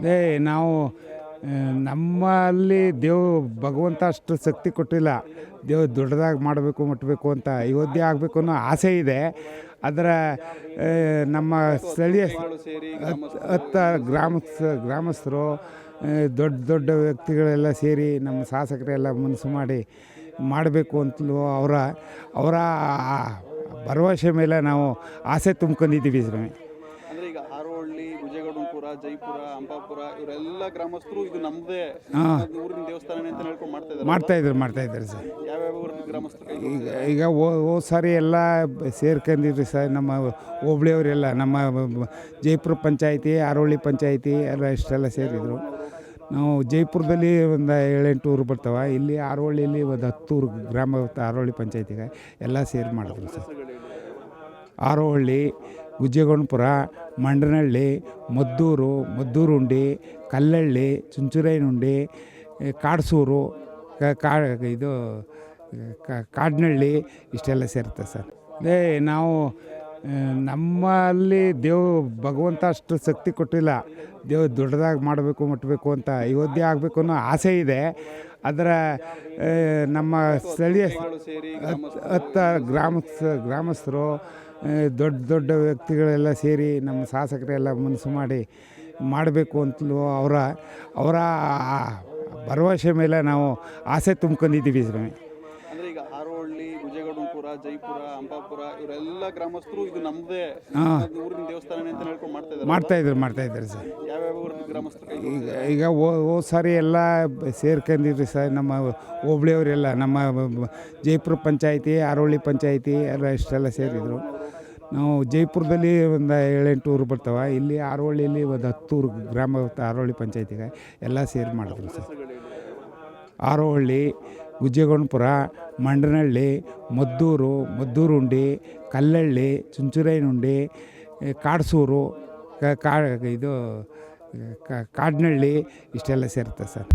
ಅದೇ ನಾವು ನಮ್ಮಲ್ಲಿ ದೇವ್ ಭಗವಂತ ಅಷ್ಟು ಶಕ್ತಿ ಕೊಟ್ಟಿಲ್ಲ. ದೇವ್ ದೊಡ್ಡದಾಗಿ ಮಾಡಬೇಕು ಮುಟ್ಟಬೇಕು ಅಂತ ಅಯೋಧ್ಯೆ ಆಗಬೇಕು ಅನ್ನೋ ಆಸೆ ಇದೆ. ಅದರ ನಮ್ಮ ಸ್ಥಳೀಯ ಹತ್ತ ಗ್ರಾಮ ಹತ್ತು ಗ್ರಾಮಸ್ ಗ್ರಾಮಸ್ಥರು ದೊಡ್ಡ ದೊಡ್ಡ ವ್ಯಕ್ತಿಗಳೆಲ್ಲ ಸೇರಿ ನಮ್ಮ ಶಾಸಕರೆಲ್ಲ ಮನಸ್ಸು ಮಾಡಿ ಮಾಡಬೇಕು ಅಂತಲೂ ಅವರ ಅವರ ಭರವಸೆ ಮೇಲೆ ನಾವು ಆಸೆ ತುಂಬ್ಕೊಂಡಿದ್ದೀವಿ ಸ್ವಾಮಿ ಅಂದ್ರೆ ಈಗ ಹಾರೋಹಳ್ಳಿ ವಿಜಯಗೌಡನಪುರ ಜೈಪುರ ಅಂಬಾಪುರ ಇವರೆಲ್ಲ ಗ್ರಾಮಸ್ಥರು ಇದು ನಮ್ಮದೇ ಊರಿನ ದೇವಸ್ಥಾನ ಅಂತ ಹೇಳ್ಕೊಂಡು ಮಾಡ್ತಾ ಇದ್ದಾರೆ ಮಾಡ್ತಾಯಿದ್ರು ಮಾಡ್ತಾಯಿದ್ರು ಸರ್. ಯಾವ್ಯಾವ ಊರಿನ ಗ್ರಾಮಸ್ಥರು ಈಗ ಈಗ ಹೋದ ಸಾರಿ ಎಲ್ಲ ಸೇರ್ಕೊಂಡಿದ್ರಿ ಸರ್ ನಮ್ಮ ಹೋಬಳಿಯವರೆಲ್ಲ ನಮ್ಮ ಜೈಪುರ ಪಂಚಾಯಿತಿ ಆರೋಳಿ ಪಂಚಾಯಿತಿ ಎಲ್ಲ ಇಷ್ಟೆಲ್ಲ ಸೇರಿದರು. ನಾವು ಜೈಪುರದಲ್ಲಿ ಒಂದು ಏಳೆಂಟು ಊರು ಬರ್ತಾವೆ ಇಲ್ಲಿ ಆರೋಳಿಯಲ್ಲಿ ಒಂದು ಹತ್ತು ಊರು ಗ್ರಾಮ ಆರೋಳಿ ಪಂಚಾಯತಿಗೆ ಎಲ್ಲ ಸೇರಿ ಮಾಡಿದ್ರು ಸರ್. ಆರೋಹಳ್ಳಿ ಗುಜ್ಜೆಗೊಂಡಪುರ ಮಂಡನಹಳ್ಳಿ ಮದ್ದೂರು ಮದ್ದೂರುಂಡಿ ಕಲ್ಲಳ್ಳಿ ಚುಂಚುರೈನುಂಡಿ ಏ, ಕಾಡ್ಸೂರು ಕ- ಇದು ಕಾಡ್ನಳ್ಳಿ ಇಷ್ಟೆಲ್ಲ ಸೇರುತ್ತೆ ಸರ್. ಅದೇ ನಾವು ನಮ್ಮಲ್ಲಿ ದೇವ್ ಭಗವಂತ ಅಷ್ಟು ಶಕ್ತಿ ಕೊಟ್ಟಿಲ್ಲ. ದೇವ್ರು ದೊಡ್ಡದಾಗಿ ಮಾಡಬೇಕು ಮುಟ್ಟಬೇಕು ಅಂತ ಅಯೋಧ್ಯೆ ಆಗಬೇಕು ಅನ್ನೋ ಆಸೆ ಇದೆ. ಅದರ ನಮ್ಮ ಸ್ಥಳೀಯ ಹತ್ತ ಗ್ರಾಮಸ್ ಗ್ರಾಮಸ್ಥರು ದೊಡ್ಡ ದೊಡ್ಡ ವ್ಯಕ್ತಿಗಳೆಲ್ಲ ಸೇರಿ ನಮ್ಮ ಶಾಸಕರೆಲ್ಲ ಮನಸ್ಸು ಮಾಡಿ ಮಾಡಬೇಕು ಅಂತಲೂ ಅವರ ಅವರ ಭರವಸೆ ಮೇಲೆ ನಾವು ಆಸೆ ತುಂಬ್ಕೊಂಡಿದ್ದೀವಿ ಸ್ವಾಮಿ ಅಂದ್ರೆ ಈಗ ಹಾರೋಹಳ್ಳಿ ವಿಜಯಗೌಡನಪುರ ಜೈಪುರ ಅಂಬಾಪುರ ಇವರೆಲ್ಲ ಗ್ರಾಮಸ್ಥರು ಇದು ನಮ್ಮದೇ ಹಾಂ. ಊರಿನ ದೇವಸ್ಥಾನ ಅಂತ ಹೇಳ್ಕೊಂಡು ಮಾಡ್ತಾ ಇದ್ದಾರೆ ಮಾಡ್ತಾಯಿದ್ರು ಮಾಡ್ತಾಯಿದ್ರು ಸರ್. ಯಾವ್ಯಾವ ಊರಿನ ಗ್ರಾಮಸ್ಥರು ಕೈ ಈಗ ಓ ಹೋದ ಸಾರಿ ಎಲ್ಲ ಸೇರ್ಕೊಂಡಿದ್ರಿ ಸರ್ ನಮ್ಮ ಹೋಬಳಿಯವರೆಲ್ಲ ನಮ್ಮ ಜೈಪುರ ಪಂಚಾಯಿತಿ ಆರೋಳಿ ಪಂಚಾಯಿತಿ ಎಲ್ಲ ಇಷ್ಟೆಲ್ಲ ಸೇರಿದರು. ನಾವು ಜೈಪುರದಲ್ಲಿ ಒಂದು ಏಳೆಂಟು ಊರು ಬರ್ತಾವೆ ಇಲ್ಲಿ ಆರೋಳಿಯಲ್ಲಿ ಒಂದು ಹತ್ತು ಊರು ಗ್ರಾಮ ಆರೋಳಿ ಪಂಚಾಯತಿಗೆ ಎಲ್ಲ ಸೇರಿ ಮಾಡಿದ್ರು ಸರ್. ಆರೋಹಳ್ಳಿ ಗುಜ್ಜೆಗೊಂಡಪುರ ಮಂಡನಹಳ್ಳಿ ಮದ್ದೂರು ಮದ್ದೂರುಂಡಿ ಕಲ್ಲಳ್ಳಿ ಚುಂಚುರೈನುಂಡಿ ಏ, ಕಾಡ್ಸೂರು ಕ- ಇದು ಕಾಡ್ನಹಳ್ಳಿ ಇಷ್ಟೆಲ್ಲ ಸೇರುತ್ತೆ ಸರ್.